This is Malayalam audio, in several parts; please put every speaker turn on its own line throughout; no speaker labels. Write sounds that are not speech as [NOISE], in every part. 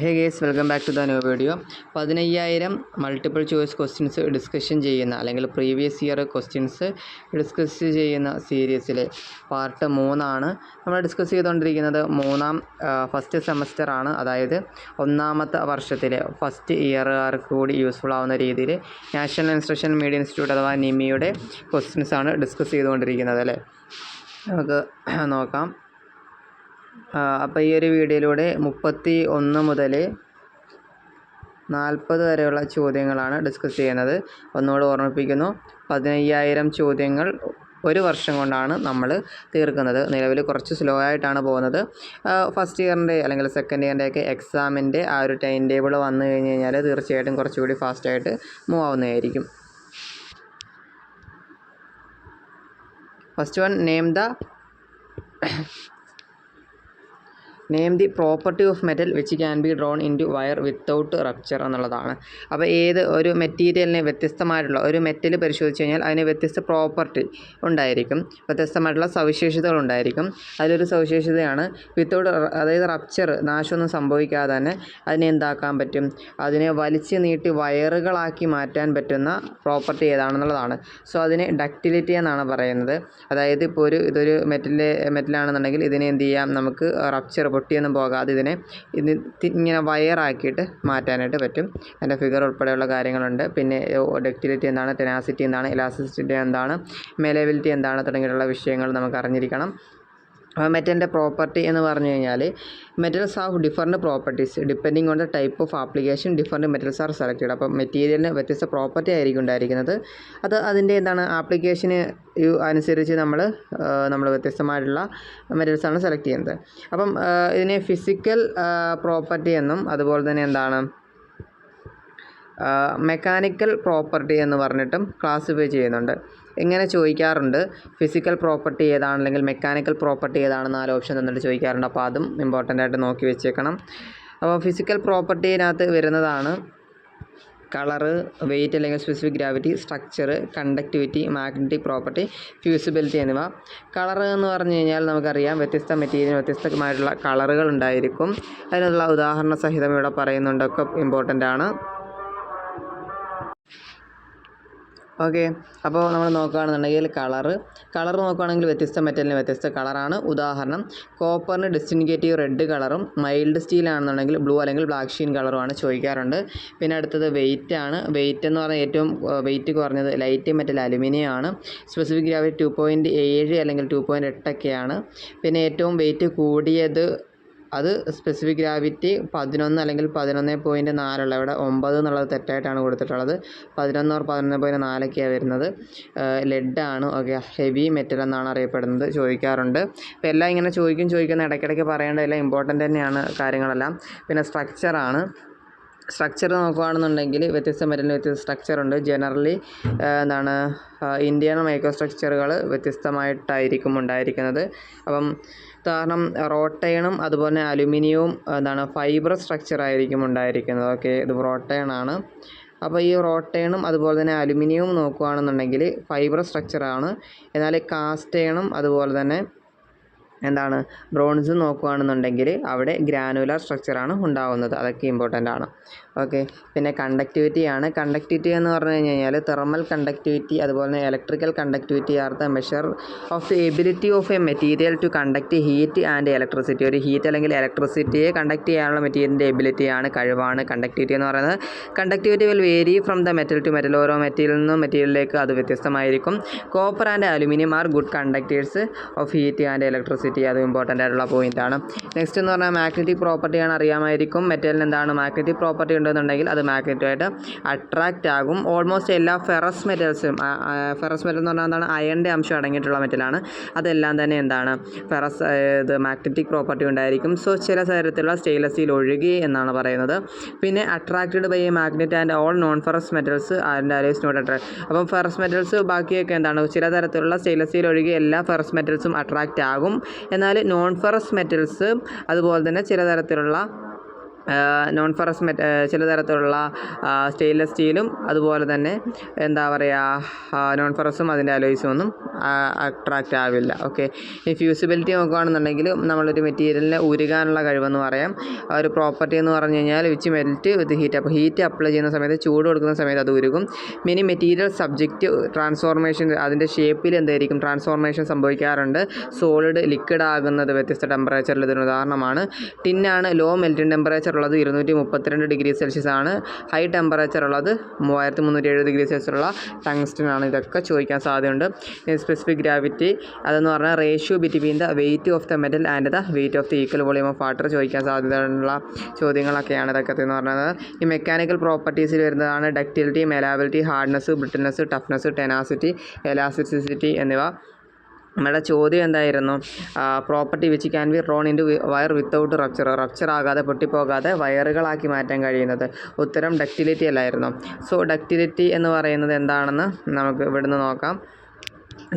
Hey guys welcome back to the new video പതിനയ്യായിരം മൾട്ടിപ്പിൾ ചോയ്സ് ക്വസ്റ്റ്യൻസ് ഡിസ്കഷൻ ചെയ്യുന്ന അല്ലെങ്കിൽ പ്രീവിയസ് ഇയർ ക്വസ്റ്റ്യൻസ് ഡിസ്കസ് ചെയ്യുന്ന സീരീസിലെ പാർട്ട് മൂന്നാണ് നമ്മൾ ഡിസ്കസ് ചെയ്തുകൊണ്ടിരിക്കുന്നത്. മൂന്നാം ഫസ്റ്റ് സെമസ്റ്റർ ആണ്. അതായത് ഒന്നാമത്തെ വർഷത്തിലെ ഫസ്റ്റ് ഇയറുകാർക്ക് കൂടി യൂസ്ഫുൾ ആവുന്ന രീതിയിൽ നാഷണൽ ഇൻസ്ട്രക്ഷൻ മീഡിയ ഇൻസ്റ്റിറ്റ്യൂട്ട് അഥവാ നിമിയുടെ ക്വസ്റ്റ്യൻസ് ആണ് ഡിസ്കസ് ചെയ്തുകൊണ്ടിരിക്കുന്നത് അല്ലേ? നമുക്ക് നോക്കാം. അപ്പോൾ ഈ ഒരു വീഡിയോയിലൂടെ മുപ്പത്തി ഒന്ന് മുതൽ നാൽപ്പത് വരെയുള്ള ചോദ്യങ്ങളാണ് ഡിസ്കസ് ചെയ്യുന്നത്. ഒന്നുകൂടെ ഓർമ്മിപ്പിക്കുന്നു. പതിനയ്യായിരം ചോദ്യങ്ങൾ ഒരു വർഷം കൊണ്ടാണ് നമ്മൾ തീർക്കുന്നത്. നിലവിൽ കുറച്ച് സ്ലോ ആയിട്ടാണ് പോകുന്നത്. ഫസ്റ്റ് ഇയറിന്റെ അല്ലെങ്കിൽ സെക്കൻഡ് ഇയറിന്റെ ഒക്കെ എക്സാമിന്റെ ആ ഒരു ടൈം ടേബിൾ വന്നു കഴിഞ്ഞ് കഴിഞ്ഞാൽ തീർച്ചയായിട്ടും കുറച്ചുകൂടി ഫാസ്റ്റായിട്ട് move ആവുന്നതായിരിക്കും. First one name the name the property of metal which can be drawn into wire without rupture എന്നുള്ളതാണ്. അപ്പോൾ ഏത് ഒരു മെറ്റീരിയലിന് വ്യത്യസ്തമായിട്ടുള്ള ഒരു മെറ്റൽ പരിശോധിച്ച് കഴിഞ്ഞാൽ അതിന് വ്യത്യസ്ത പ്രോപ്പർട്ടി ഉണ്ടായിരിക്കും. വ്യത്യസ്തമായിട്ടുള്ള സവിശേഷതകൾ ഉണ്ടായിരിക്കും. അതിലൊരു സവിശേഷതയാണ് വിത്തൗട്ട് അതായത് റപ്ചർ നാശമൊന്നും സംഭവിക്കാതെ തന്നെ അതിനെ എന്താക്കാൻ പറ്റും? അതിനെ വലിച്ചു നീട്ടി വയറുകളാക്കി മാറ്റാൻ പറ്റുന്ന പ്രോപ്പർട്ടി ഏതാണെന്നുള്ളതാണ്. സോ അതിനെ ഡക്റ്റിലിറ്റി എന്നാണ് പറയുന്നത്. അതായത് ഇപ്പോൾ ഒരു ഇതൊരു മെറ്റൽ മെറ്റലാണെന്നുണ്ടെങ്കിൽ ഇതിനെ എന്ത് ചെയ്യാം? നമുക്ക് റപ്ചർ പൊട്ടിയൊന്നും പോകാതെ ഇതിനെ ഇത് ഇങ്ങനെ വയറാക്കിയിട്ട് മാറ്റാനായിട്ട് പറ്റും. അതിന്റെ ഫിഗർ ഉൾപ്പെടെയുള്ള കാര്യങ്ങളുണ്ട്. പിന്നെ ഡക്റ്റിലിറ്റി എന്താണ് ടെനാസിറ്റി എന്താണ് ഇലാസ്റ്റിസിറ്റി എന്താണ് മെലബിലിറ്റി എന്താണ് തുടങ്ങിയിട്ടുള്ള വിഷയങ്ങൾ നമുക്ക് അറിഞ്ഞിരിക്കണം. മെറ്റലിന്റെ പ്രോപ്പർട്ടി എന്ന് പറഞ്ഞു കഴിഞ്ഞാൽ metals have different properties depending on the type of application different metals are selected. അപ്പോൾ മെറ്റീരിയലിന് വ്യത്യസ്ത പ്രോപ്പർട്ടി ആയിരിക്കും ഉണ്ടായിരിക്കുന്നത്. അത് അതിന്റെ എന്താണ് ആപ്ലിക്കേഷന് അനുസരിച്ച് നമ്മൾ നമ്മൾ വ്യത്യസ്തമായിട്ടുള്ള മെറ്റൽസാണ് സെലക്ട് ചെയ്യുന്നത്. അപ്പം ഇതിനെ ഫിസിക്കൽ പ്രോപ്പർട്ടി എന്നും അതുപോലെ തന്നെ എന്താണ് മെക്കാനിക്കൽ പ്രോപ്പർട്ടി എന്ന് പറഞ്ഞിട്ടും ക്ലാസിഫൈ ചെയ്യുന്നുണ്ട്. ഇങ്ങനെ ചോദിക്കാറുണ്ട്? ഫിസിക്കൽ പ്രോപ്പർട്ടി ഏതാണ് അല്ലെങ്കിൽ മെക്കാനിക്കൽ പ്രോപ്പർട്ടി ഏതാണ് നാല് ഓപ്ഷൻ തന്നിട്ട് ചോദിക്കാറുണ്ട്. അപ്പോൾ അതും ഇമ്പോർട്ടന്റ് ആയിട്ട് നോക്കി വെച്ചേക്കണം. അപ്പോൾ ഫിസിക്കൽ പ്രോപ്പർട്ടിനകത്ത് വരുന്നതാണ് കളറ് വെയിറ്റ് അല്ലെങ്കിൽ specific gravity structure conductivity magnetic property fusibility എന്നിവ. കളർ എന്ന് പറഞ്ഞു കഴിഞ്ഞാൽ നമുക്കറിയാം വ്യത്യസ്ത മെറ്റീരിയൽ വ്യത്യസ്തമായിട്ടുള്ള കളറുകൾ ഉണ്ടായിരിക്കും. അതിനുള്ള ഉദാഹരണ സഹിതം ഇവിടെ പറയുന്നുണ്ടൊക്കെ ഇമ്പോർട്ടന്റ് ആണ്. ഓക്കെ. അപ്പോൾ നമ്മൾ നോക്കുകയാണെന്നുണ്ടെങ്കിൽ കളറ് കളർ നോക്കുകയാണെങ്കിൽ വ്യത്യസ്ത മെറ്റലിന് വ്യത്യസ്ത കളറാണ് ഉദാഹരണം കോപ്പറിന് ഡിസ്റ്റിൻഗേറ്റീവ് റെഡ് കളറും മൈൽഡ് സ്റ്റീൽ ആണെന്നുണ്ടെങ്കിൽ ബ്ലൂ അല്ലെങ്കിൽ ബ്ലാക്ക് ഷീൻ കളറുമാണ് ചോദിക്കാറുണ്ട്. പിന്നെ അടുത്തത് വെയിറ്റ് ആണ്. വെയിറ്റ് എന്ന് പറഞ്ഞാൽ ഏറ്റവും വെയിറ്റ് കുറഞ്ഞത് ലൈറ്റ് മെറ്റൽ അലുമിനിയം ആണ്. സ്പെസിഫിക് ഗ്രാവിറ്റി ടു പോയിന്റ് ഏഴ് അല്ലെങ്കിൽ ടു പോയിന്റ് എട്ടൊക്കെയാണ്. പിന്നെ ഏറ്റവും വെയിറ്റ് കൂടിയത് അത് സ്പെസിഫിക് ഗ്രാവിറ്റി പതിനൊന്ന് അല്ലെങ്കിൽ പതിനൊന്ന് പോയിന്റ് നാലുള്ള ഇവിടെ ഒമ്പത് എന്നുള്ളത് തെറ്റായിട്ടാണ് കൊടുത്തിട്ടുള്ളത്. പതിനൊന്ന് ഓർ പതിനൊന്ന് പോയിന്റ് നാലൊക്കെയാണ് വരുന്നത്. ലെഡാണ് ഓക്കെ ഹെവി മെറ്റൽ എന്നാണ് അറിയപ്പെടുന്നത്. ചോദിക്കാറുണ്ട്. അപ്പോൾ എല്ലാം ഇങ്ങനെ ചോദിക്കും ചോദിക്കുന്ന ഇടയ്ക്കിടയ്ക്ക് പറയേണ്ടതെല്ലാം ഇമ്പോർട്ടന്റ് തന്നെയാണ് കാര്യങ്ങളെല്ലാം. പിന്നെ സ്ട്രക്ചറാണ് സ്ട്രക്ചർ നോക്കുകയാണെന്നുണ്ടെങ്കിൽ വ്യത്യസ്ത മെറ്റൽ വ്യത്യസ്ത സ്ട്രക്ചർ ഉണ്ട്. ജനറലി എന്താണ് ഇന്ത്യൻ മൈക്രോ സ്ട്രക്ചറുകൾ വ്യത്യസ്തമായിട്ടായിരിക്കും ഉണ്ടായിരിക്കുന്നത്. അപ്പം ഉദാഹരണം റോട്ടയണും അതുപോലെ അലുമിനിയവും എന്താണ് ഫൈബർ സ്ട്രക്ചർ ആയിരിക്കും ഉണ്ടായിരിക്കുന്നത്. ഓക്കെ ഇത് റോട്ടയൺ ആണ്. അപ്പോൾ ഈ റോട്ടയണും അതുപോലെ തന്നെ അലുമിനിയവും നോക്കുകയാണെന്നുണ്ടെങ്കിൽ ഫൈബർ സ്ട്രക്ചറാണ് എന്നാൽ കാസ്റ്റയണും അതുപോലെ തന്നെ എന്താണ്? ബ്രോൺസ് നോക്കുകയാണെന്നുണ്ടെങ്കിൽ അവിടെ ഗ്രാനുലാർ സ്ട്രക്ചറാണ് ഉണ്ടാകുന്നത് അതൊക്കെ ഇമ്പോർട്ടന്റ് ആണ്. ഓക്കെ പിന്നെ കണ്ടക്ടിവിറ്റി ആണ്. കണ്ടക്ടിവിറ്റി എന്ന് പറഞ്ഞു കഴിഞ്ഞ് കഴിഞ്ഞാൽ തെർമൽ കണ്ടക്ടിവിറ്റി അതുപോലെ തന്നെ electrical conductivity are the measure of the ability of a material to conduct heat and electricity ഒരു ഹീറ്റ് അല്ലെങ്കിൽ ഇലക്ട്രിസിറ്റിയെ കണ്ടക്ട് ചെയ്യാനുള്ള മെറ്റീരിയലിന്റെ എബിലിറ്റിയാണ് കഴിവാണ്. കണ്ടക്ടിവിറ്റി എന്ന് പറയുന്നത് conductivity will vary from the metal to metal ഓരോ മെറ്റീരിയൽ നിന്നും മെറ്റീരിയലിലേക്ക് അത് വ്യത്യസ്തമായിരിക്കും. Copper and aluminium are good conductors of heat and electricity അത് ഇമ്പോർട്ടന്റ് ആയിട്ടുള്ള പോയിന്റാണ് നെക്സ്റ്റ് എന്ന് പറഞ്ഞാൽ മാഗ്നറ്റിക് പ്രോപ്പർട്ടിയാണ് അറിയാമായിരിക്കും. മെറ്റലിന് എന്താണ് മാഗ്നറ്റിക് പ്രോപ്പർട്ടി ഉണ്ടെന്നുണ്ടെങ്കിൽ അത് മാഗ്നറ്റുമായിട്ട് അട്രാക്റ്റ് ആകും. ഓൾമോസ്റ്റ് എല്ലാ ഫെറസ് മെറ്റൽസും ഫെറസ് മെറ്റൽ എന്ന് പറഞ്ഞാൽ എന്താണ്? അയണിന്റെ അംശം അടങ്ങിയിട്ടുള്ള മെറ്റലാണ് അതെല്ലാം തന്നെ എന്താണ്? ഫെറസ് ഇത് മാഗ്നറ്റിക് പ്രോപ്പർട്ടി ഉണ്ടായിരിക്കും. സോ ചില തരത്തിലുള്ള സ്റ്റെയിൻലെസ് സ്റ്റീൽ ഒഴുകി എന്നാണ് പറയുന്നത്. പിന്നെ attracted by a magnet and all non ferrous metals and alloys not attract അപ്പം ഫെറസ് മെറ്റൽസ് ബാക്കിയൊക്കെ എന്താണ്? ചില തരത്തിലുള്ള സ്റ്റെയിൻലെസ് സ്റ്റീൽ ഒഴുകി എല്ലാ ഫെറസ് മെറ്റൽസും അട്രാക്റ്റ് ആകും. എന്നാൽ നോൺ ഫെറസ് മെറ്റൽസ് അതുപോലെ തന്നെ ചില തരത്തിലുള്ള നോൺ ഫറസ് മെറ്റ ചില തരത്തിലുള്ള സ്റ്റെയിൻലെസ് സ്റ്റീലും അതുപോലെ തന്നെ എന്താ പറയുക നോൺ ഫറസും അതിന്റെ അലോയ്സും ഒന്നും അട്രാക്റ്റ് ആവില്ല. ഓക്കെ ഈ ഫ്യൂസിബിലിറ്റി നോക്കുകയാണെന്നുണ്ടെങ്കിൽ നമ്മളൊരു മെറ്റീരിയലിനെ ഉരുകാനുള്ള കഴിവെന്ന് പറയാം. ഒരു പ്രോപ്പർട്ടി എന്ന് പറഞ്ഞു കഴിഞ്ഞാൽ വിച്ച് മെൽറ്റ് വിത്ത് ഹീറ്റ് അപ്പോൾ ഹീറ്റ് അപ്ലൈ ചെയ്യുന്ന സമയത്ത് ചൂട് കൊടുക്കുന്ന സമയത്ത് അത് ഉരുകും. മിനി മെറ്റീരിയൽ സബ്ജക്റ്റ് ട്രാൻസ്ഫോർമേഷൻ അതിന്റെ ഷേപ്പിൽ എന്തായിരിക്കും? ട്രാൻസ്ഫോർമേഷൻ സംഭവിക്കാറുണ്ട്. സോളിഡ് ലിക്വിഡ് ആകുന്നത് വ്യത്യസ്ത ടെമ്പറേച്ചറിൽ ഇതിന് ഉദാഹരണമാണ്. ടിന്നാണ് ലോ മെൽറ്റിംഗ് ടെമ്പറേച്ചർ ഉള്ളത് ഇരുന്നൂറ്റി മുപ്പത്തിരണ്ട് ഡിഗ്രി സെൽഷ്യസ് ആണ്. ഹൈ ടെമ്പറേച്ചർ ഉള്ളത് മൂവായിരത്തി മുന്നൂറ്റി എഴുപത് ഡിഗ്രി സെൽഷ്യസ് ഉള്ള ടങ്സ്റ്റൻ ആണ്. ഇതൊക്കെ ചോദിക്കാൻ സാധ്യതയുണ്ട്. സ്പെസിഫിക് ഗ്രാവിറ്റി അതെന്ന് പറഞ്ഞാൽ ratio between the weight of the metal and the weight of the equal volume of water ചോദിക്കാൻ സാധ്യതയുള്ള ചോദ്യങ്ങളൊക്കെയാണ് ഇതൊക്കെ എന്ന് പറയുന്നത് ഈ മെക്കാനിക്കൽ പ്രോപ്പർട്ടീസിൽ വരുന്നതാണ് ductility malleability hardness brittleness toughness tenacity elasticity എന്നിവ. നമ്മുടെ ചോദ്യം എന്തായിരുന്നു? Property which can be drawn in wire without rupture rupture ആകാതെ പൊട്ടിപ്പോകാതെ വയറുകളാക്കി മാറ്റാൻ കഴിയുന്നത്. ഉത്തരം ഡക്റ്റിലിറ്റി അല്ലായിരുന്നു. സോ ഡക്റ്റിലിറ്റി എന്ന് പറയുന്നത് എന്താണെന്ന് നമുക്ക് ഇവിടുന്ന് നോക്കാം.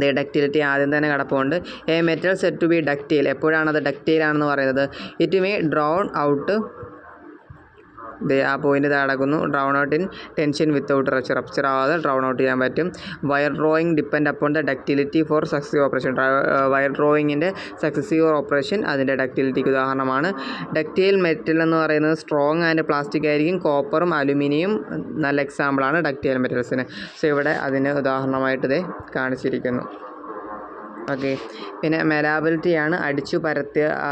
ദേ ഡക്റ്റിലിറ്റി ആദ്യം തന്നെ കിടപ്പുണ്ട്. A metal said to be ductile എപ്പോഴാണ് അത് ഡക്റ്റൈൽ ആണെന്ന് പറയുന്നത്? ഇറ്റ് മേ ഡ്രോൺ ഔട്ട് ദേ ആ പോയിന്റ് കിടക്കുന്നു drawn out in tension without റച്ച് rupture ആവാതെ ഡ്രൗൺ ഔട്ട് ചെയ്യാൻ പറ്റും. Wire drawing depend upon the ductility for successive operation wire ഡ്രോയിങ്ങിന്റെ successive operation അതിന്റെ ഡക്റ്റിലിറ്റിക്ക് ഉദാഹരണമാണ്. ഡക്റ്റൈൽ മെറ്റൽ എന്ന് പറയുന്നത് സ്ട്രോങ് ആൻഡ് പ്ലാസ്റ്റിക് ആയിരിക്കും. കോപ്പറും അലുമിനിയം നല്ല എക്സാമ്പിളാണ് ഡക്റ്റൈൽ മെറ്റൽസിന് സോ ഇവിടെ അതിന് ഉദാഹരണമായിട്ട് ഇതേ കാണിച്ചിരിക്കുന്നു. ഓക്കെ. പിന്നെ മെലാബിലിറ്റിയാണ് അടിച്ചു പരത്തിയ ആ,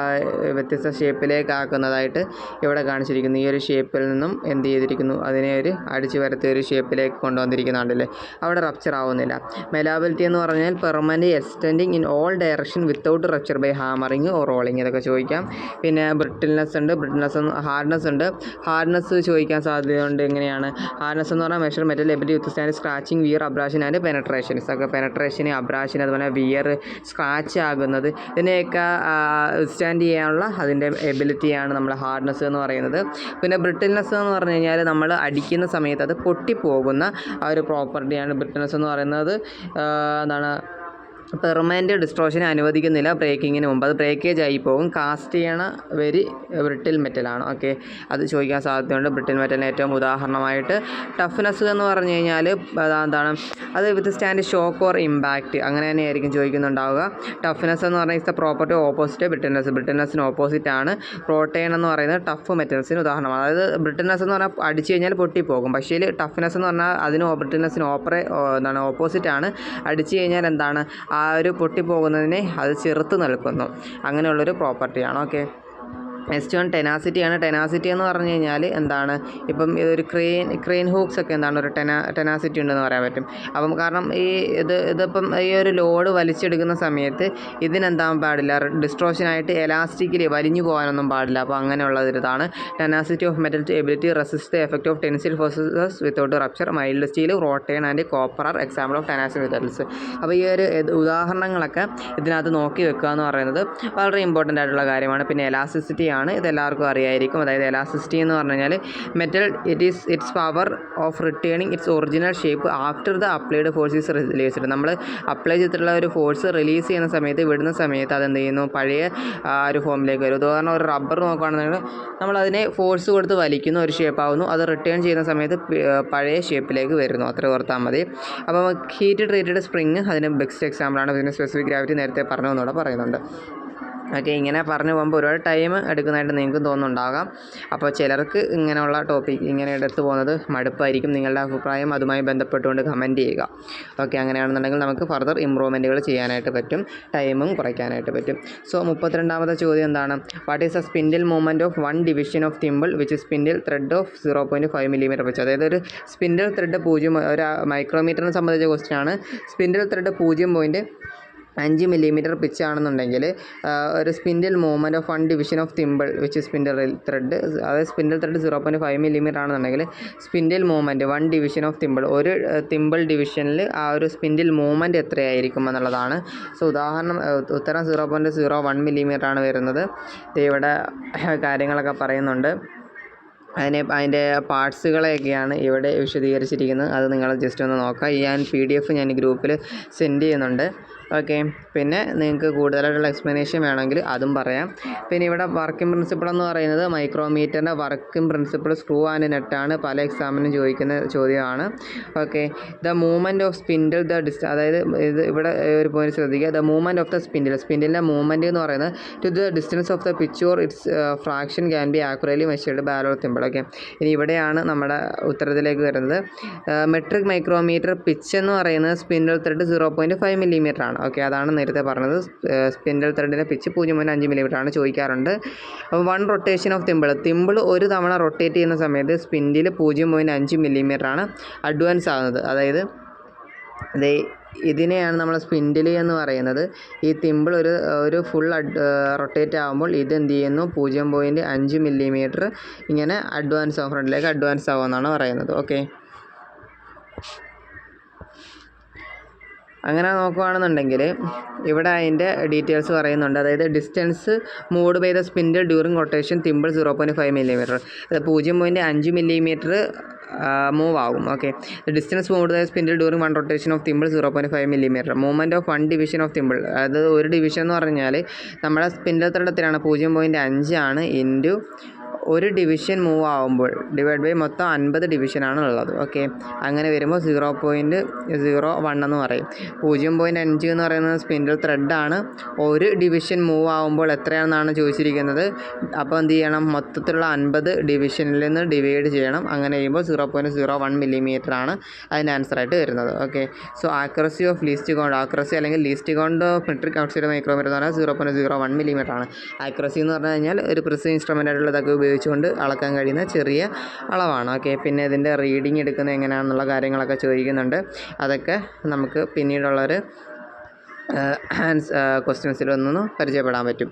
വ്യത്യസ്ത ഷേപ്പിലേക്ക് ആക്കുന്നതായിട്ട് ഇവിടെ കാണിച്ചിരിക്കുന്നു. ഈ ഒരു ഷേപ്പിൽ നിന്നും എന്ത് ചെയ്തിരിക്കുന്നു? അതിനെ ഒരു അടിച്ചു പരത്തിയ ഒരു ഷേപ്പിലേക്ക് കൊണ്ടുവന്നിരിക്കുന്നുണ്ടല്ലേ? അവിടെ റപ്ചർ ആവുന്നില്ല. മെലാബിലിറ്റി എന്ന് പറഞ്ഞാൽ permanent extending in all direction without rupture by hammering or rolling ഇതൊക്കെ ചോദിക്കാം. പിന്നെ ബ്രിട്ടിൽനെസ് ഉണ്ട്. ബ്രിട്ടിൽനെസ് ഹാർഡ്നെസ് ഉണ്ട്. ഹാർഡ്നെസ് ചോദിക്കാൻ സാധ്യതയുണ്ട് എങ്ങനെയാണ്? ഹാർഡ്നെസ് എന്ന് പറഞ്ഞാൽ measure metal ability withstand scratching wear abrasion and penetrations ഒക്കെ പെനട്രേഷൻ അബ്രാഷൻ അതുപോലെ വിയർ സ്ക്രാച്ച് ആകുന്നത് ഇതിനെയൊക്കെ സ്റ്റാൻഡ് ചെയ്യാനുള്ള അതിന്റെ എബിലിറ്റിയാണ് നമ്മൾ ഹാർഡ്നെസ് എന്ന് പറയുന്നത്. പിന്നെ ബ്രിട്ടിൽനെസ് എന്ന് പറഞ്ഞു കഴിഞ്ഞാൽ നമ്മൾ അടിക്കുന്ന സമയത്ത് അത് പൊട്ടിപ്പോകുന്ന ആ ഒരു പ്രോപ്പർട്ടിയാണ് ബ്രിട്ടിൽനെസ് എന്ന് പറയുന്നത്. എന്താണ്? പെർമനന്റ് ഡിസ്ട്രോഷൻ അനുവദിക്കുന്നില്ല. ബ്രേക്കിങ്ങിന് മുമ്പ്. അത് ബ്രേക്കേജ് ആയി പോകും. കാസ്റ്റ് ചെയ്യണ വെരി ബ്രിട്ടിൽ മെറ്റലാണ് ഓക്കെ അത് ചോദിക്കാൻ സാധ്യതയുണ്ട്. ബ്രിട്ടിൽ മെറ്റലിന് ഏറ്റവും ഉദാഹരണമായിട്ട് ടഫ്നെസ് എന്ന് പറഞ്ഞു കഴിഞ്ഞാൽ എന്താണ്? അത് withstand shock or impact അങ്ങനെ തന്നെയായിരിക്കും ചോദിക്കുന്നുണ്ടാവുക. ടഫ്നെസ് എന്ന് പറഞ്ഞാൽ is the property opposite brittleness ബ്രിട്ടിൽനെസ്സിന് opposite ആണ്. പ്രോട്ടീൻ എന്ന് പറയുന്നത് ടഫ് മെറ്റൽസിന് ഉദാഹരണമാണ്. അതായത് ബ്രിട്ടിൽനെസ് എന്ന് പറഞ്ഞാൽ അടിച്ചു കഴിഞ്ഞാൽ പൊട്ടിപ്പോകും. പക്ഷേ ടഫ്നെസ് എന്ന് പറഞ്ഞാൽ അതിന് ബ്രിട്ടിൽനെസ്സിന് ഓപ്പറേ എന്താണ്? ഓപ്പോസിറ്റ് ആണ്. അടിച്ചു കഴിഞ്ഞാൽ എന്താണ്? ആ ഒരു പൊട്ടിപ്പോകുന്നതിനെ അത് ചെറുത്ത് നിൽക്കുന്നു. അങ്ങനെയുള്ളൊരു പ്രോപ്പർട്ടിയാണ് ഓക്കെ? നെക്സ്റ്റ് വൺ ടെനാസിറ്റിയാണ് ടെനാസിറ്റി എന്ന് പറഞ്ഞു കഴിഞ്ഞാൽ എന്താണ്? ഇപ്പം ഇതൊരു ക്രെയിൻ ക്രെയിൻ ഹൂക്സ് ഒക്കെ എന്താണ് ഒരു ടെനാ ടെനാസിറ്റി ഉണ്ടെന്ന് പറയാൻ പറ്റും. അപ്പം കാരണം ഈ ഇത് ഇതിപ്പം ഈ ഒരു ലോഡ് വലിച്ചെടുക്കുന്ന സമയത്ത് ഇതിനെന്താൻ പാടില്ല? ഡിസ്ട്രോഷനായിട്ട് എലാസ്റ്റിക്കലി വലിഞ്ഞു പോകാനൊന്നും പാടില്ല. അപ്പോൾ അങ്ങനെയുള്ള ഒരിതാണ് tenacity of metal to ability resist effect of tensile forces without rupture mild steel wrought iron and copper are example of tenacious metals അപ്പോൾ ഈ ഒരു ഉദാഹരണങ്ങളൊക്കെ ഇതിനകത്ത് നോക്കി വെക്കുക എന്ന് പറയുന്നത് വളരെ ഇമ്പോർട്ടന്റ് ആയിട്ടുള്ള കാര്യമാണ്. പിന്നെ എലാസ്റ്റിസിറ്റി ആണ് ഇത് എല്ലാവർക്കും അറിയായിരിക്കും. അതായത് എലാസിസ്റ്റി എന്ന് പറഞ്ഞു കഴിഞ്ഞാൽ metal it is its power of returning its original shape after the applied force is released നമ്മൾ അപ്ലൈ ചെയ്തിട്ടുള്ള ഒരു ഫോഴ്സ് റിലീസ് ചെയ്യുന്ന സമയത്ത് വിടുന്ന സമയത്ത് അതെന്ത് ചെയ്യുന്നു? പഴയ ഒരു ഫോമിലേക്ക് വരും. ഉദാഹരണം ഒരു റബ്ബർ നോക്കുകയാണെന്നുണ്ടെങ്കിൽ നമ്മളതിനെ ഫോഴ്സ് കൊടുത്ത് വലിക്കുന്നു ഒരു ഷേപ്പ് ആവുന്നു. അത് റിട്ടേൺ ചെയ്യുന്ന സമയത്ത് പഴയ ഷേപ്പിലേക്ക് വരുന്നു. അത്ര ഓർത്താൽ മതി. അപ്പോൾ ഹീറ്റ് ട്രീറ്റഡ് സ്പ്രിങ് അതിന് ബെസ്റ്റ് എക്സാമ്പിളാണ് ഇതിന് സ്പെസിഫിക് ഗ്രാവിറ്റി നേരത്തെ പറഞ്ഞു എന്നൂടെ പറയുന്നുണ്ട്. ഓക്കെ ഇങ്ങനെ പറഞ്ഞു പോകുമ്പോൾ ഒരുപാട് ടൈം എടുക്കുന്നതായിട്ട് നിങ്ങൾക്ക് തോന്നുന്നുണ്ടാകാം. അപ്പോൾ ചിലർക്ക് ഇങ്ങനെയുള്ള ടോപ്പിക് ഇങ്ങനെ എടുത്ത് പോകുന്നത് മടുപ്പായിരിക്കും. നിങ്ങളുടെ അഭിപ്രായം അതുമായി ബന്ധപ്പെട്ടുകൊണ്ട് കമന്റ് ചെയ്യുക. ഓക്കെ അങ്ങനെയാണെന്നുണ്ടെങ്കിൽ നമുക്ക് ഫർദർ ഇമ്പ്രൂവ്മെന്റുകൾ ചെയ്യാനായിട്ട് പറ്റും. ടൈമും കുറയ്ക്കാനായിട്ട് പറ്റും. സോ മുപ്പത്തിരണ്ടാമത്തെ ചോദ്യം എന്താണ്? What is a spindle movement of one division of thimble which spindle thread of zero point five millimetre വെച്ച്. അതായത് ഒരു സ്പിൻഡിൽ ത്രെഡ് പൂജ്യം ഒരു മൈക്രോമീറ്ററിനെ സംബന്ധിച്ച ക്വസ്റ്റ്യൻ ആണ്. സ്പിൻഡിൽ ത്രെഡ് പൂജ്യം പോയിന്റ് അഞ്ച് മില്ലിമീറ്റർ പിച്ച് ആണെന്നുണ്ടെങ്കിൽ ഒരു spindle movement of one division of thimble which spindle thread അതായത് spindle thread zero point five millimetre ആണെന്നുണ്ടെങ്കിൽ spindle movement one division of thimble ഒരു തിമ്പിൾ ഡിവിഷനിൽ ആ ഒരു സ്പിൻഡിൽ മൂവ്മെന്റ് എത്രയായിരിക്കും എന്നുള്ളതാണ്. സോ ഉദാഹരണം ഉത്തരം zero point zero one millimetre ആണ് വരുന്നത്. ഇവിടെ കാര്യങ്ങളൊക്കെ പറയുന്നുണ്ട്. അതിനെ അതിന്റെ പാർട്സുകളെയൊക്കെയാണ് ഇവിടെ വിശദീകരിച്ചിരിക്കുന്നത്. അത് നിങ്ങൾ ജസ്റ്റ് ഒന്ന് നോക്കുക. ഞാൻ പി ഡി എഫ് ഞാൻ ഗ്രൂപ്പിൽ സെൻഡ് ചെയ്യുന്നുണ്ട്. ഓക്കെ പിന്നെ നിങ്ങൾക്ക് കൂടുതലായിട്ടുള്ള എക്സ്പ്ലനേഷൻ വേണമെങ്കിൽ അതും പറയാം. പിന്നെ ഇവിടെ വർക്കിംഗ് പ്രിൻസിപ്പിൾ എന്ന് പറയുന്നത് മൈക്രോമീറ്ററിന്റെ വർക്കിംഗ് പ്രിൻസിപ്പിൾ സ്ക്രൂ ആൻഡ് നെറ്റാണ് പല എക്സാമിനും ചോദിക്കുന്ന ചോദ്യമാണ്. Okay the movement of spindle the dis അതായത് ഇത് ഇവിടെ ഒരു പോയിന്റ് ശ്രദ്ധിക്കുക. The movement of the spindle സ്പിൻഡിലിന്റെ movement എന്ന് പറയുന്നത് to the distance of the pitch or its fraction can be accurately measured below thimble okay ഇനി ഇവിടെയാണ് നമ്മുടെ ഉത്തരത്തിലേക്ക് വരുന്നത്. മെട്രിക് മൈക്രോമീറ്റർ പിച്ച് എന്ന് പറയുന്നത് spindle thread zero point five millimetre ആണ്. ഓക്കെ അതാണ് നേരത്തെ പറഞ്ഞത്. സ്പിൻഡൽ ത്രെഡിന്റെ പിച്ച് പൂജ്യം പോയിന്റ് അഞ്ച് മില്ലിമീറ്റർ ആണ് ചോദിക്കാറുണ്ട്. One rotation of thimble thimble ഒരു തവണ റൊട്ടേറ്റ് ചെയ്യുന്ന സമയത്ത് സ്പിൻഡിൽ പൂജ്യം പോയിന്റ് അഞ്ച് മില്ലിമീറ്റർ ആണ് അഡ്വാൻസ് ആകുന്നത് അതായത് ദേ ഇതിനെയാണ് നമ്മൾ സ്പിൻഡിൽ എന്ന് പറയുന്നത്. ഈ തിമ്പിൾ ഒരു ഒരു ഫുൾ റൊട്ടേറ്റ് ആകുമ്പോൾ ഇത് എന്ത് ചെയ്യുന്നു? പൂജ്യം പോയിന്റ് അഞ്ച് മില്ലിമീറ്റർ ഇങ്ങനെ അഡ്വാൻസ് ആവും. ഫ്രണ്ടിലേക്ക് അഡ്വാൻസ് ആവുമെന്നാണ് പറയുന്നത്. ഓക്കെ. അങ്ങനെ നോക്കുകയാണെന്നുണ്ടെങ്കിൽ ഇവിടെ അതിന്റെ ഡീറ്റെയിൽസ് പറയുന്നുണ്ട്. അതായത് distance moved by the spindle during rotation thimble zero point five millimetre. അത് പൂജ്യം പോയിന്റ് അഞ്ച് മില്ലിമീറ്റർ മൂവ് ആകും okay distance move the spindle during one rotation of thimble zero point five millimetre movement of one division of thimble അത് ഒരു ഡിവിഷൻ എന്ന് പറഞ്ഞാൽ നമ്മുടെ സ്പിൻഡിൽ ത്രെഡത്തിലാണ് പൂജ്യം പോയിന്റ് അഞ്ചാണ് ഇന്റു ഒരു ഡിവിഷൻ മൂവ് ആവുമ്പോൾ ഡിവൈഡ് ബൈ മൊത്തം അൻപത് ഡിവിഷനാണ് ഉള്ളത് ഓക്കെ അങ്ങനെ വരുമ്പോൾ സീറോ പോയിന്റ് സീറോ വൺ എന്ന് പറയും. പൂജ്യം പോയിന്റ് അഞ്ച് എന്ന് പറയുന്നത് സ്പിൻഡിൽ ത്രെഡാണ് ഒരു ഡിവിഷൻ മൂവ് ആവുമ്പോൾ എത്രയാണെന്നാണ് ചോദിച്ചിരിക്കുന്നത്. അപ്പോൾ എന്ത് ചെയ്യണം? മൊത്തത്തിലുള്ള അൻപത് ഡിവിഷനിൽ നിന്ന് ഡിവൈഡ് ചെയ്യണം. അങ്ങനെ ചെയ്യുമ്പോൾ zero point zero one millimetre ആണ് അതിന്റെ ആൻസറായിട്ട് വരുന്നത് okay so accuracy of least count accuracy അല്ലെങ്കിൽ least count of metric outside micrometer എന്ന് പറഞ്ഞാൽ zero point zero one millimetre ആണ്. ആക്യുറസി എന്ന് പറഞ്ഞു കഴിഞ്ഞാൽ ഒരു പ്രിസി ഇൻസ്ട്രുമെന്റ് ആയിട്ടുള്ളതൊക്കെ ഉപയോഗിച്ചുകൊണ്ട് അളക്കാൻ കഴിയുന്ന ചെറിയ അളവാണ്. ഓക്കെ പിന്നെ ഇതിന്റെ റീഡിങ് എടുക്കുന്നത് എങ്ങനെയാണെന്നുള്ള കാര്യങ്ങളൊക്കെ ചോദിക്കുന്നുണ്ട്. അതൊക്കെ നമുക്ക് പിന്നീടുള്ളൊരു ആൻസ് ഒന്നൊന്ന് പരിചയപ്പെടാൻ പറ്റും.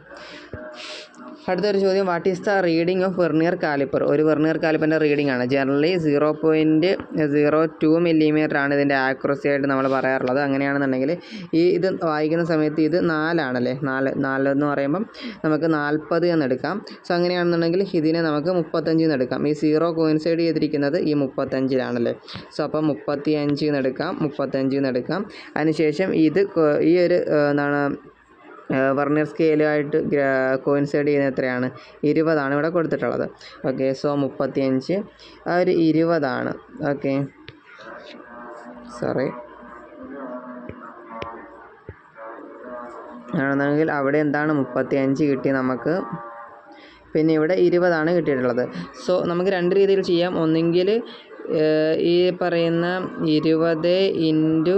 അടുത്തൊരു ചോദ്യം. What is the reading of vernier calliper ഒരു വെർണിയർ കാലിപ്പറിന്റെ റീഡിംഗ് ആണ്. Generally zero point zero two millimetre ആണ് ഇതിന്റെ ആക്യുറസി ആയിട്ട് നമ്മൾ പറയാറുള്ളത്. അങ്ങനെയാണെന്നുണ്ടെങ്കിൽ ഈ ഇത് വായിക്കുന്ന സമയത്ത് ഇത് നാലാണല്ലേ? നാല് നാലെന്ന് പറയുമ്പം നമുക്ക് നാൽപ്പത് എന്ന് എടുക്കാം സോ അങ്ങനെയാണെന്നുണ്ടെങ്കിൽ ഇതിനെ നമുക്ക് മുപ്പത്തഞ്ച് എന്ന് എടുക്കാം. ഈ സീറോ കോയിൻസൈഡ് ചെയ്തിരിക്കുന്നത് ഈ മുപ്പത്തഞ്ചിലാണല്ലേ? സോ അപ്പം മുപ്പത്തി അഞ്ച് എന്ന് എടുക്കാം മുപ്പത്തഞ്ച് എന്ന് എടുക്കാം അതിനുശേഷം ഇത് ഈ ഒരു എന്താണ് വെർണിയർ സ്കെയിലുമായിട്ട് കോയിൻസൈഡ് ചെയ്യുന്നത് എത്രയാണ്? ഇരുപതാണ് ഇവിടെ കൊടുത്തിട്ടുള്ളത്. ഓക്കെ സോ മുപ്പത്തിയഞ്ച്. ആ ഒരു ഇരുപതാണ്. ഓക്കെ സോറി ആണെന്നുണ്ടെങ്കിൽ അവിടെ എന്താണ് മുപ്പത്തിയഞ്ച് കിട്ടി നമുക്ക്? പിന്നെ ഇവിടെ ഇരുപതാണ് കിട്ടിയിട്ടുള്ളത്. സോ നമുക്ക് രണ്ട് രീതിയിൽ ചെയ്യാം. ഒന്നെങ്കിൽ ഈ പറയുന്ന ഇരുപത് into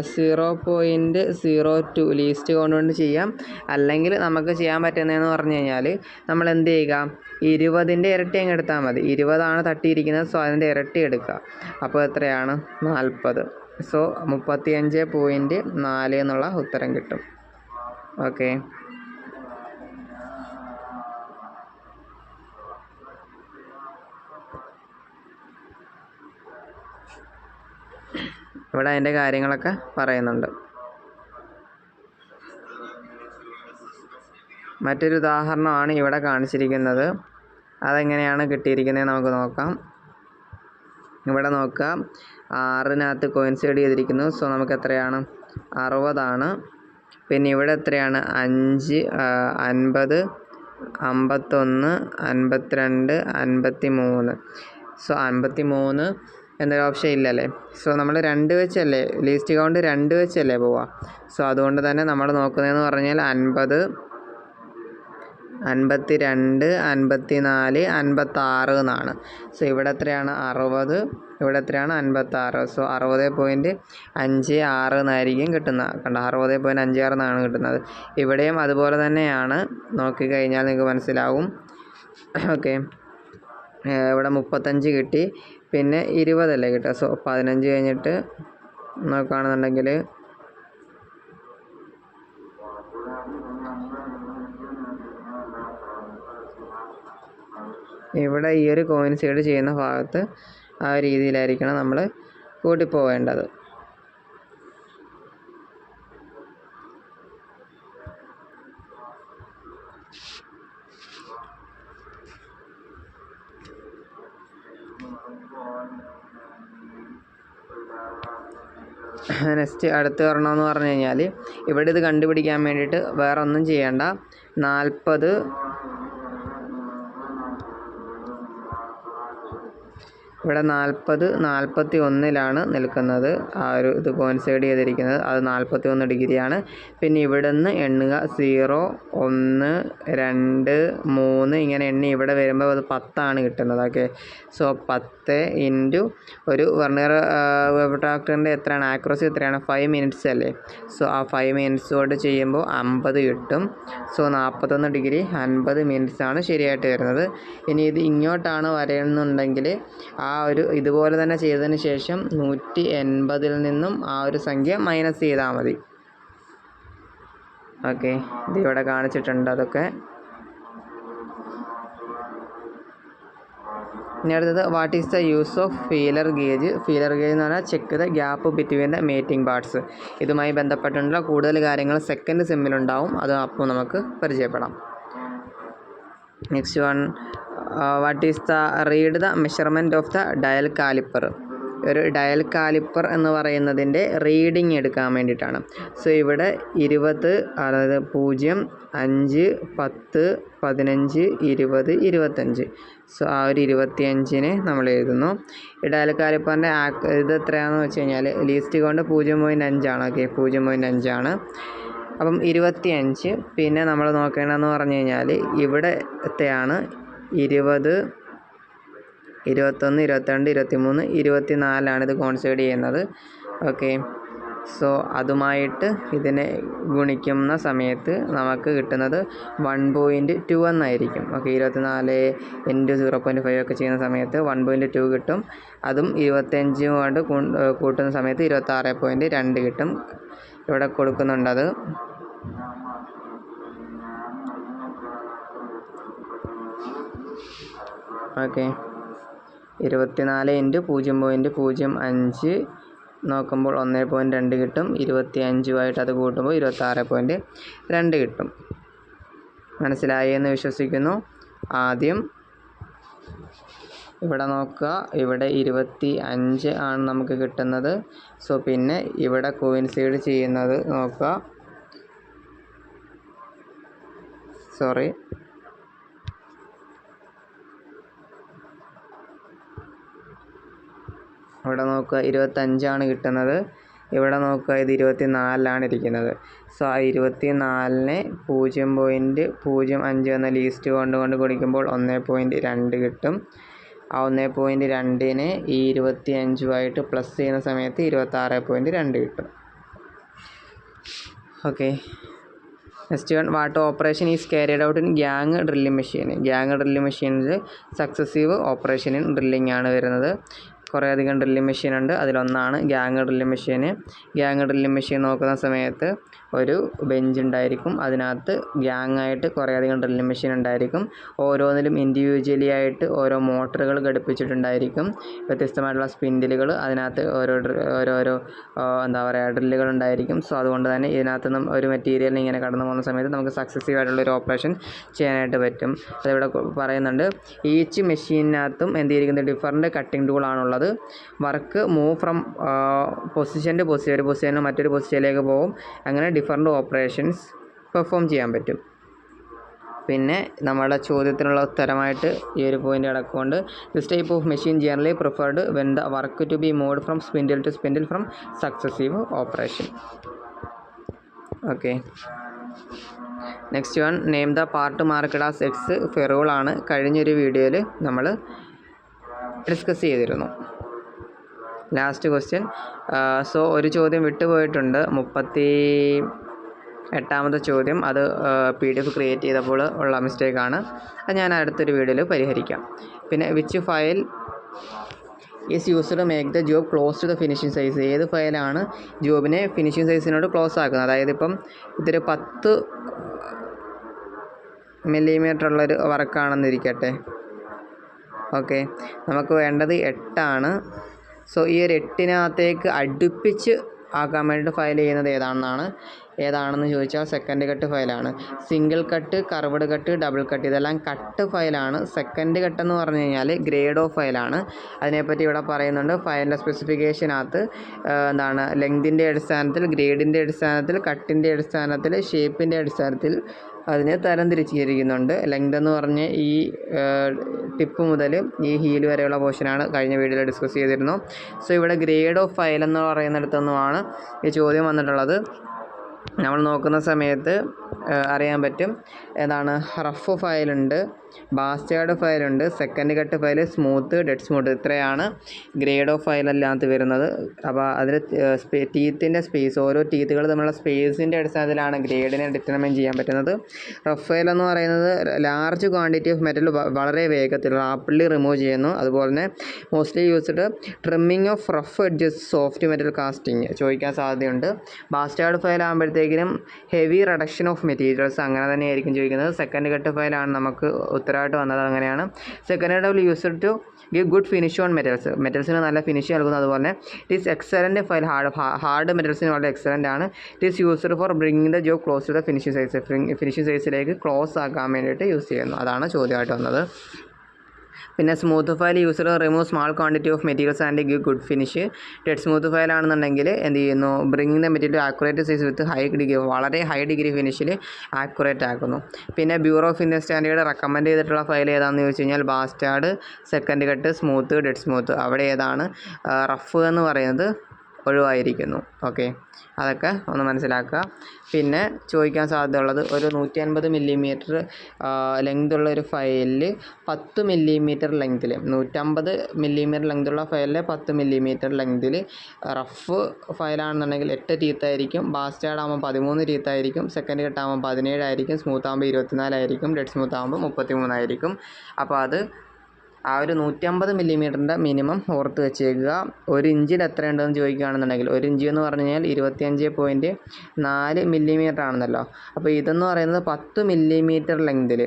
zero point zero two least count കൊണ്ട് ചെയ്യാം. അല്ലെങ്കിൽ നമുക്ക് ചെയ്യാൻ പറ്റുന്നതെന്ന് പറഞ്ഞു കഴിഞ്ഞാൽ നമ്മൾ എന്ത് ചെയ്യുക? ഇരുപതിന്റെ ഇരട്ടി അങ്ങ് എടുത്താൽ മതി. ഇരുപതാണ് തട്ടിയിരിക്കുന്നത്. സോ അതിന്റെ ഇരട്ടി എടുക്കുക. അപ്പോൾ എത്രയാണ്? നാൽപ്പത്. സോ മുപ്പത്തിയഞ്ച് പോയിന്റ് നാല് എന്നുള്ള ഉത്തരം കിട്ടും. ഓക്കെ. ഇവിടെ അതിന്റെ കാര്യങ്ങളൊക്കെ പറയുന്നുണ്ട്. മറ്റൊരു ഉദാഹരണമാണ് ഇവിടെ കാണിച്ചിരിക്കുന്നത്. അതെങ്ങനെയാണ് കിട്ടിയിരിക്കുന്നത് നമുക്ക് നോക്കാം. ഇവിടെ നോക്കുക. ആറിനകത്ത് കോയിൻസൈഡ് ചെയ്തിരിക്കുന്നു. സോ നമുക്ക് എത്രയാണ്? അറുപതാണ്. പിന്നെ ഇവിടെ എത്രയാണ്? അഞ്ച് അൻപത് അമ്പത്തൊന്ന് അൻപത്തിരണ്ട് അൻപത്തി മൂന്ന് സോ അൻപത്തി മൂന്ന് എന്നൊരു ഓപ്ഷൻ ഇല്ലല്ലേ? സോ നമ്മൾ രണ്ട് വെച്ചല്ലേ? ലീസ്റ്റ് കൗണ്ട് രണ്ട് വെച്ചല്ലേ പോവാ? സോ അതുകൊണ്ട് തന്നെ നമ്മൾ നോക്കുന്നതെന്ന് പറഞ്ഞാൽ അൻപത് അൻപത്തി രണ്ട് അൻപത്തി നാല് അൻപത്താറ് എന്നാണ്. സോ ഇവിടെ എത്രയാണ്? അറുപത്. ഇവിടെ എത്രയാണ്? അൻപത്താറ്. സോ അറുപത് പോയിന്റ് അഞ്ച് ആറ് എന്നായിരിക്കും കിട്ടുന്നത്. കണ്ടോ? അറുപത് പോയിന്റ് അഞ്ച് ആറ് എന്നാണ് കിട്ടുന്നത്. ഇവിടെയും അതുപോലെ തന്നെയാണ്. നോക്കിക്കഴിഞ്ഞാൽ നിങ്ങൾക്ക് മനസ്സിലാവും. ഓക്കെ ഇവിടെ മുപ്പത്തഞ്ച് കിട്ടി. പിന്നെ ഇരുപതല്ലേ കിട്ടുക. സോ പതിനഞ്ച് കഴിഞ്ഞിട്ട് നോക്കുകയാണെന്നുണ്ടെങ്കിൽ ഇവിടെ ഈ ഒരു കോയിൻസൈഡ് ചെയ്യുന്ന ഭാഗത്ത് ആ രീതിയിലായിരിക്കണം നമ്മൾ കൂട്ടിപ്പോവേണ്ടത് [LAUGHS] നെക്സ്റ്റ് അടുത്ത് വരണമെന്ന് പറഞ്ഞു കഴിഞ്ഞാൽ ഇവിടെ ഇത് കണ്ടുപിടിക്കാൻ വേണ്ടിയിട്ട് വേറെ ഒന്നും ചെയ്യേണ്ട. നാൽപ്പത് ഇവിടെ നാൽപ്പത് നാൽപ്പത്തി ഒന്നിലാണ് നിൽക്കുന്നത്. ആ ഒരു ഇത് കോൻസൈഡ് ചെയ്തിരിക്കുന്നത്. അത് നാൽപ്പത്തി ഒന്ന് ഡിഗ്രിയാണ്. പിന്നെ ഇവിടെ നിന്ന് എണ്ണുക സീറോ ഒന്ന് രണ്ട് മൂന്ന് ഇങ്ങനെ എണ്ണി ഇവിടെ വരുമ്പോൾ അത് പത്താണ് കിട്ടുന്നത്. ഓക്കെ. സോ പത്ത് ഇന്റു ഒരു വെർണിയർ ട്രാക്ടറിന്റെ എത്രയാണ്? ആക്യുറസി എത്രയാണ്? ഫൈവ് മിനിറ്റ്സ് അല്ലേ? സോ ആ ഫൈവ് മിനിറ്റ്സ് കൊണ്ട് ചെയ്യുമ്പോൾ അമ്പത് കിട്ടും. സോ നാൽപ്പത്തൊന്ന് ഡിഗ്രി അൻപത് മിനിറ്റ്സ് ആണ് ശരിയായിട്ട് വരുന്നത്. ഇനി ഇത് ഇങ്ങോട്ടാണ് വരയുന്നുണ്ടെങ്കിൽ ആ ഒരു ഇതുപോലെ തന്നെ ചെയ്തതിന് ശേഷം നൂറ്റി എൺപതിൽ നിന്നും ആ ഒരു സംഖ്യ മൈനസ് ചെയ്താൽ മതി. ഓക്കെ ഇത് ഇവിടെ കാണിച്ചിട്ടുണ്ട് അതൊക്കെ. ഇനി അടുത്തത് what is the use of feeler gauge feeler gauge എന്ന് പറഞ്ഞാൽ check the gap between the mating parts ഇതുമായി ബന്ധപ്പെട്ടുള്ള കൂടുതൽ കാര്യങ്ങൾ സെക്കൻഡ് സെമ്മിലുണ്ടാവും അത് അപ്പോൾ നമുക്ക് പരിചയപ്പെടാം. Next one what is the read the measurement of the dial caliper ഒരു ഡയൽ കാലിപ്പർ എന്ന് പറയുന്നതിന്റെ റീഡിങ് എടുക്കാൻ വേണ്ടിയിട്ടാണ്. സോ ഇവിടെ ഇരുപത് അതായത് പൂജ്യം അഞ്ച് പത്ത് പതിനഞ്ച് ഇരുപത് ഇരുപത്തഞ്ച്. സോ ആ ഒരു ഇരുപത്തിയഞ്ചിന് നമ്മൾ എഴുതുന്നു. ഈ ഡയൽ കാലിപ്പറിന്റെ ഇത് എത്രയാണെന്ന് വെച്ച് കഴിഞ്ഞാൽ ലീസ്റ്റ് കൊണ്ട് പൂജ്യം പോയിന്റ് അഞ്ചാണ് ഓക്കെ പൂജ്യം പോയിന്റ് അഞ്ചാണ് അപ്പം ഇരുപത്തിയഞ്ച് പിന്നെ നമ്മൾ നോക്കേണ്ടതെന്ന് പറഞ്ഞു കഴിഞ്ഞാൽ ഇവിടത്തെയാണ് ഇരുപത് ഇരുപത്തൊന്ന് ഇരുപത്തിരണ്ട് ഇരുപത്തിമൂന്ന് ഇരുപത്തി നാലാണ് ഇത് കോൺസൈഡ് ചെയ്യുന്നത്. ഓക്കെ. സോ അതുമായിട്ട് ഇതിനെ ഗുണിക്കുന്ന സമയത്ത് നമുക്ക് കിട്ടുന്നത് വൺ പോയിന്റ് ടു എന്നായിരിക്കും ഓക്കെ ഇരുപത്തിനാല് ഇന്റു സീറോ പോയിന്റ് ഫൈവ് ഒക്കെ ചെയ്യുന്ന സമയത്ത് വൺ പോയിന്റ് ടു കിട്ടും. അതും ഇരുപത്തഞ്ച് കൊണ്ട് കൂട്ടുന്ന സമയത്ത് ഇരുപത്താറ് പോയിന്റ് രണ്ട് കിട്ടും. ഇവിടെ കൊടുക്കുന്നുണ്ടത്. ഓക്കെ. ഇരുപത്തിനാല് ഇന്റു പൂജ്യം പോയിന്റ് പൂജ്യം അഞ്ച് നോക്കുമ്പോൾ ഒന്ന് പോയിന്റ് രണ്ട് കിട്ടും. ഇരുപത്തി അഞ്ചുമായിട്ട് അത് കൂട്ടുമ്പോൾ ഇരുപത്താറ് പോയിന്റ് രണ്ട് കിട്ടും. മനസ്സിലായി എന്ന് വിശ്വസിക്കുന്നു. ആദ്യം ഇവിടെ നോക്കുക. ഇവിടെ ഇരുപത്തി അഞ്ച് ആണ് നമുക്ക് കിട്ടുന്നത്. സോ പിന്നെ ഇവിടെ കോയിൻസൈഡ് ചെയ്യുന്നത് നോക്കുക. സോറി. ഇവിടെ നോക്കുക ഇരുപത്തഞ്ചാണ് കിട്ടുന്നത്. ഇവിടെ നോക്കുക ഇത് ഇരുപത്തി നാലിലാണ് ഇരിക്കുന്നത്. സോ ആ ഇരുപത്തി നാലിനെ പൂജ്യം പോയിന്റ് പൂജ്യം അഞ്ച് എന്ന ലീസ്റ്റ് കൊണ്ട് കൊണ്ട് കുടിക്കുമ്പോൾ ഒന്ന് പോയിന്റ് രണ്ട് കിട്ടും. ആ ഒന്ന് പോയിന്റ് രണ്ടിനെ ഈ ഇരുപത്തി അഞ്ചുമായിട്ട് പ്ലസ് ചെയ്യുന്ന സമയത്ത് ഇരുപത്താറ് പോയിന്റ് രണ്ട് കിട്ടും. Okay next one what operation is carried out in gang drilling machine gang drilling മെഷീനിൽ സക്സസീവ് ഓപ്പറേഷൻ ഇൻ ഡ്രില്ലിംഗ് ആണ് വരുന്നത്. കുറേയധികം ഡ്രില്ലിംഗ് മെഷീൻ ഉണ്ട് അതിലൊന്നാണ് gang drilling machine gang drilling machine നോക്കുന്ന സമയത്ത് ഒരു ബെഞ്ച് ഉണ്ടായിരിക്കും. അതിനകത്ത് ഗ്യാങ് ആയിട്ട് കുറേയധികം ഡ്രില്ലിംഗ് മെഷീൻ ഉണ്ടായിരിക്കും. ഓരോന്നിലും ഇൻഡിവിജ്വലി ആയിട്ട് ഓരോ മോട്ടറുകൾ ഘടിപ്പിച്ചിട്ടുണ്ടായിരിക്കും. വ്യത്യസ്തമായിട്ടുള്ള സ്പിൻഡിലുകൾ അതിനകത്ത് ഓരോ ഓരോരോ എന്താ പറയുക ഡ്രില്ലുകൾ ഉണ്ടായിരിക്കും. സോ അതുകൊണ്ട് തന്നെ ഇതിനകത്ത് നിന്നും ഒരു മെറ്റീരിയലിന് ഇങ്ങനെ കടന്നു പോകുന്ന സമയത്ത് നമുക്ക് സക്സസീവ് ആയിട്ടുള്ള ഒരു ഓപ്പറേഷൻ ചെയ്യാനായിട്ട് പറ്റും. അതിവിടെ പറയുന്നുണ്ട് ഈച്ച് മെഷീനകത്തും എന്ത് ചെയ്തിരിക്കുന്നത് different cutting ടൂളാണുള്ളത് work move from position to position ഒരു പൊസിഷനിൽ മറ്റൊരു പൊസിഷനിലേക്ക് പോകും. അങ്ങനെ ഡിഫറന്റ് ഓപ്പറേഷൻസ് പെർഫോം ചെയ്യാൻ പറ്റും. പിന്നെ നമ്മുടെ ചോദ്യത്തിനുള്ള ഉത്തരമായിട്ട് ഈ ഒരു പോയിന്റ് കിടക്കുന്നുണ്ട്. This type of machine generally preferred when the work to be moved from spindle to spindle from successive operation okay next one name the part marked as X ഫെറോളാണ് കഴിഞ്ഞൊരു വീഡിയോയിൽ നമ്മൾ ഡിസ്കസ് ചെയ്തിരുന്നു. ലാസ്റ്റ് ക്വസ്റ്റ്യൻ സോ ഒരു ചോദ്യം വിട്ടുപോയിട്ടുണ്ട്. മുപ്പത്തി എട്ടാമത്തെ ചോദ്യം. അത് പി ഡി എഫ് ക്രിയേറ്റ് ചെയ്തപ്പോൾ ഉള്ള മിസ്റ്റേക്കാണ് അത് ഞാൻ അടുത്തൊരു വീഡിയോയിൽ പരിഹരിക്കാം. പിന്നെ which file is used make the job close to the finishing size ഏത് ഫയലാണ് ജോബിനെ ഫിനിഷിംഗ് സൈസിനോട് ക്ലോസ് ആക്കുന്നത്? അതായത് ഇപ്പം ഇതൊരു പത്ത് മില്ലിമീറ്റർ ഉള്ളൊരു വർക്കാണെന്നിരിക്കട്ടെ ഓക്കെ നമുക്ക് വേണ്ടത് എട്ടാണ്. സോ ഈ ഒരു എട്ടിനകത്തേക്ക് അടുപ്പിച്ച് ആക്കാൻ വേണ്ടിയിട്ട് ഫയൽ ചെയ്യുന്നത് ഏതാണെന്നാണ് ഏതാണെന്ന് ചോദിച്ചാൽ second cut ഫയലാണ് single cut curved cut double cut ഇതെല്ലാം കട്ട് ഫയലാണ് സെക്കൻഡ് കട്ട് എന്ന് പറഞ്ഞു കഴിഞ്ഞാൽ ഗ്രേഡ് ഓഫ് ഫയലാണ് അതിനെപ്പറ്റി ഇവിടെ പറയുന്നുണ്ട്. ഫയലിന്റെ സ്പെസിഫിക്കേഷനകത്ത് എന്താണ് ലെങ്തിന്റെ അടിസ്ഥാനത്തിൽ ഗ്രേഡിന്റെ അടിസ്ഥാനത്തിൽ കട്ടിന്റെ അടിസ്ഥാനത്തിൽ ഷേപ്പിന്റെ അടിസ്ഥാനത്തിൽ അതിനെ തരംതിരിച്ചിരിക്കുന്നുണ്ട് ലെങ്ത് എന്ന് പറഞ്ഞ് ഈ ടിപ്പ് മുതൽ ഈ ഹീൽ വരെയുള്ള പോർഷനാണ് കഴിഞ്ഞ വീഡിയോയിൽ ഡിസ്കസ് ചെയ്തിരുന്നു. സോ ഇവിടെ ഗ്രേഡ് ഓഫ് ഫയൽ എന്ന് പറയുന്നിടത്തുനിന്നുമാണ് ഈ ചോദ്യം വന്നിട്ടുള്ളത്. നമ്മൾ നോക്കുന്ന സമയത്ത് അറിയാൻ പറ്റും. ഏതാണ് റഫ് ഫയലുണ്ട് bastard ഫയലുണ്ട് second cut file smooth dead smooth ഇത്രയാണ് ഗ്രേഡ് ഓഫ് ഫയലല്ലാത്ത വരുന്നത്. അപ്പോൾ അതിൽ ടീത്തിന്റെ സ്പേസ് ഓരോ ടീത്തുകൾ തമ്മിലുള്ള സ്പേസിന്റെ അടിസ്ഥാനത്തിലാണ് ഗ്രേഡിനെ ഡിറ്റർമൈൻ ചെയ്യാൻ പറ്റുന്നത്. റഫ് ഫയൽ എന്ന് പറയുന്നത് ലാർജ് ക്വാണ്ടിറ്റി ഓഫ് മെറ്റൽ വളരെ വേഗത്തിൽ റാപ്പിഡ്ലി റിമൂവ് ചെയ്യുന്നു. അതുപോലെ തന്നെ mostly used trimming of rough edges soft metal casting ചോദിക്കാൻ സാധ്യതയുണ്ട്. ബാസ്റ്റേർഡ് ഫയൽ ആകുമ്പോഴത്തേക്കിനും ഹെവി റിഡക്ഷൻ ഓഫ് മെറ്റീരിയൽസ് അങ്ങനെ തന്നെയായിരിക്കും ചോദിക്കുന്നത്. സെക്കൻഡ് കട്ട് ഫയലാണ് നമുക്ക് ഉത്തരമായിട്ട് വന്നത് അങ്ങനെയാണ്. Second cut use to give good finish on metals മെറ്റൽസിന് നല്ല ഫിനിഷ് നൽകുന്നു. അതുപോലെ തന്നെ it is excellent file hard hard മെറ്റൽസിന് വളരെ എക്സലന്റ് ആണ്. It is used for bringing the job close to the finishing size finishing സൈസിലേക്ക് close ആക്കാൻ വേണ്ടിയിട്ട് യൂസ് ചെയ്യുന്നു. അതാണ് ചോദ്യമായിട്ട് വന്നത്. പിന്നെ smooth file user remove small quantity of materials and give good finish dead smooth file ആണെന്നുണ്ടെങ്കിൽ എന്ത് ചെയ്യുന്നു? Bringing the material accurate size with high degree വളരെ ഹൈ ഡിഗ്രി ഫിനിഷിൽ ആക്യുറേറ്റ് ആക്കുന്നു. പിന്നെ bureau of Indian standard recommend ചെയ്തിട്ടുള്ള ഫയൽ ഏതാണെന്ന് ചോദിച്ചു കഴിഞ്ഞാൽ bastard second cut smooth dead smooth അവിടെ ഏതാണ്? റഫ് എന്ന് പറയുന്നത് ഒഴിവായിരിക്കുന്നു. ഓക്കെ? അതൊക്കെ ഒന്ന് മനസ്സിലാക്കുക. പിന്നെ ചോദിക്കാൻ സാധ്യതയുള്ളത് ഒരു നൂറ്റി അൻപത് മില്ലിമീറ്റർ ലെങ്ത് ഉള്ള ഒരു ഫയലിൽ പത്ത് മില്ലിമീറ്റർ ലെങ്തിൽ നൂറ്റമ്പത് മില്ലിമീറ്റർ ലെങ്തുള്ള ഫയലിൽ പത്ത് മില്ലിമീറ്റർ ലെങ്തിൽ റഫ് ഫയലാണെന്നുണ്ടെങ്കിൽ എട്ട് ടീത്തായിരിക്കും ബാസ്റ്റാർഡ് ആകുമ്പോൾ പതിമൂന്ന് ടീത്തായിരിക്കും സെക്കൻഡ് കട്ടാകുമ്പോൾ പതിനേഴായിരിക്കും സ്മൂത്ത് ആകുമ്പോൾ ഇരുപത്തിനാലായിരിക്കും ഡെഡ് സ്മൂത്ത് ആകുമ്പോൾ മുപ്പത്തി മൂന്നായിരിക്കും അപ്പോൾ അത് ആ ഒരു നൂറ്റമ്പത് മില്ലിമീറ്ററിന്റെ മിനിമം ഓർത്ത് വെച്ചേക്കുക ഒരു ഇഞ്ചിൽ എത്ര ഉണ്ടെന്ന് ചോദിക്കുകയാണെന്നുണ്ടെങ്കിൽ ഒരു ഇഞ്ച് എന്ന് പറഞ്ഞു കഴിഞ്ഞാൽ ഇരുപത്തിയഞ്ച് പോയിന്റ് നാല് മില്ലിമീറ്റർ ആണെന്നല്ലോ. അപ്പോൾ ഇതെന്ന് പറയുന്നത് പത്ത് മില്ലിമീറ്റർ ലെങ്തിൽ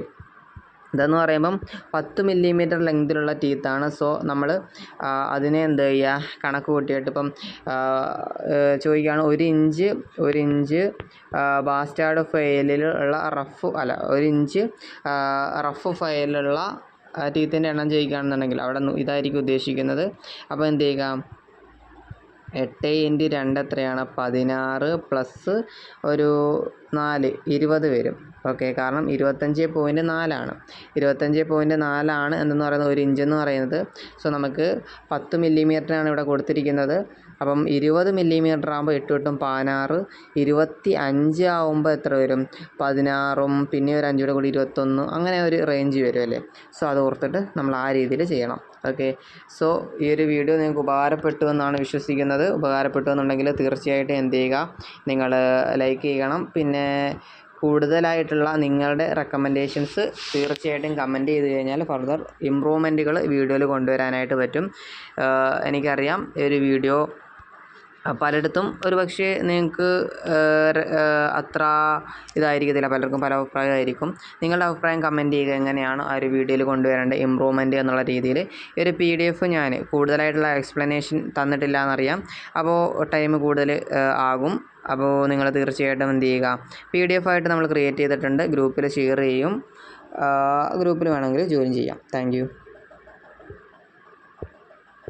ഇതെന്ന് പറയുമ്പം പത്ത് മില്ലിമീറ്റർ ലെങ്തിലുള്ള ടീത്താണ്. സോ നമ്മൾ അതിനെ എന്ത് ചെയ്യുക? കണക്ക് കൂട്ടിയിട്ട് ഇപ്പം ചോദിക്കുകയാണ് ഒരു ഇഞ്ച് ഒരു ഇഞ്ച് ബാസ്റ്റാർഡ് ഫയലിലുള്ള റഫ് അല്ല ഒരു ഇഞ്ച് റഫ് ഫയലിലുള്ള ടീത്തിന്റെ എണ്ണം ചെയ്യുകയാണെന്നുണ്ടെങ്കിൽ അവിടെ ഇതായിരിക്കും ഉദ്ദേശിക്കുന്നത്. അപ്പോൾ എന്ത് ചെയ്യുക? എട്ട് ഇന്റു രണ്ട് എത്രയാണ്? പതിനാറ് പ്ലസ് ഒരു നാല് ഇരുപത് വരും. ഓക്കെ കാരണം ഇരുപത്തഞ്ച് പോയിന്റ് നാലാണ്. ഇരുപത്തഞ്ച് പോയിന്റ് നാലാണ് എന്തെന്ന് പറയുന്നത്? ഒരു ഇഞ്ചെന്ന് പറയുന്നത്. സോ നമുക്ക് പത്ത് മില്ലിമീറ്ററാണ് ഇവിടെ കൊടുത്തിരിക്കുന്നത്. അപ്പം ഇരുപത് മില്ലിമീറ്റർ ആകുമ്പോൾ എട്ട് എട്ടും പതിനാറ് ഇരുപത്തി അഞ്ച് ആകുമ്പോൾ എത്ര വരും? പതിനാറും പിന്നെ ഒരു അഞ്ചൂടെ കൂടി ഇരുപത്തൊന്ന് അങ്ങനെ ഒരു റേഞ്ച് വരും അല്ലേ? സോ അത് ഓർത്തിട്ട് നമ്മൾ ആ രീതിയിൽ ചെയ്യണം. ഓക്കെ സോ ഈ ഒരു വീഡിയോ നിങ്ങൾക്ക് ഉപകാരപ്പെട്ടു എന്നാണ് വിശ്വസിക്കുന്നത്. ഉപകാരപ്പെട്ടു എന്നുണ്ടെങ്കിൽ തീർച്ചയായിട്ടും എന്ത് ചെയ്യുക? നിങ്ങൾ ലൈക്ക് ചെയ്യണം. പിന്നെ കൂടുതലായിട്ടുള്ള നിങ്ങളുടെ റെക്കമെൻഡേഷൻസ് തീർച്ചയായിട്ടും കമന്റ് ചെയ്ത് കഴിഞ്ഞാൽ ഫർദർ ഇമ്പ്രൂവ്മെന്റുകൾ വീഡിയോയിൽ കൊണ്ടുവരാനായിട്ട് പറ്റും. എനിക്കറിയാം ഒരു വീഡിയോ പലയിടത്തും ഒരു പക്ഷേ നിങ്ങൾക്ക് അത്ര ഇതായിരിക്കത്തില്ല. പലർക്കും പല അഭിപ്രായമായിരിക്കും. നിങ്ങളുടെ അഭിപ്രായം കമന്റ് ചെയ്യുക എങ്ങനെയാണ് ആ ഒരു വീഡിയോയിൽ കൊണ്ടുവരേണ്ട ഇമ്പ്രൂവ്മെന്റ് എന്നുള്ള രീതിയിൽ. ഈ ഒരു പി ഡി എഫ് ഞാൻ കൂടുതലായിട്ടുള്ള എക്സ്പ്ലനേഷൻ തന്നിട്ടില്ല എന്നറിയാം അപ്പോൾ ടൈം കൂടുതൽ ആകും. അപ്പോൾ നിങ്ങൾ തീർച്ചയായിട്ടും എന്ത് ചെയ്യുക പി ഡി എഫ് ആയിട്ട് നമ്മൾ ക്രിയേറ്റ് ചെയ്തിട്ടുണ്ട്. ഗ്രൂപ്പിൽ ഷെയർ ചെയ്യും. ഗ്രൂപ്പിൽ വേണമെങ്കിൽ ജോയിൻ ചെയ്യാം. താങ്ക്